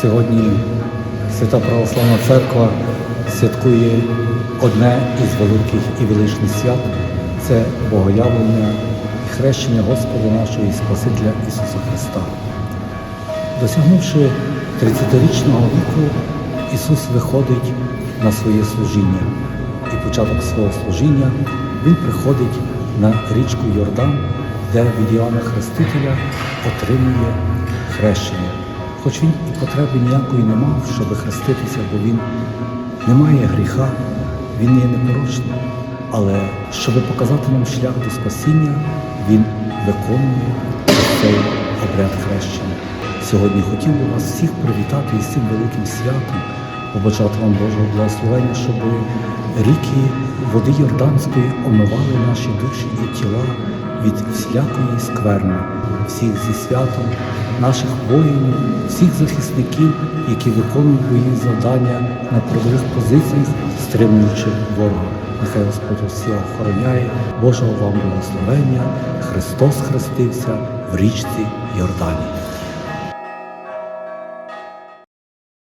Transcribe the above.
Сьогодні Свята Православна Церква святкує одне із великих і величних свят це Богоявлення і хрещення Господа нашого і Спасителя Ісуса Христа. Досягнувши 30-річного віку, Ісус виходить на своє служіння. І початок свого служіння Він приходить на річку Йордан, де від Іоанна Хрестителя отримує хрещення. Хоч він і потреби ніякої не мав, щоб хреститися, бо він не має гріха, він є непорочним. Але щоб показати нам шлях до спасіння, він виконує цей обряд хрещення. Сьогодні хотів би вас всіх привітати із цим великим святом, побажати вам Божого благословення, щоб ріки води Йорданської омивали наші душі і тіла від всілякої скверни, всіх зі святом, наших воїнів, всіх захисників, які виконують бої завдання на передових позиціях, стримуючи ворога. Нехай Господь всіх охороняє, Божого вам благословення, Христос хрестився в річці Йордані.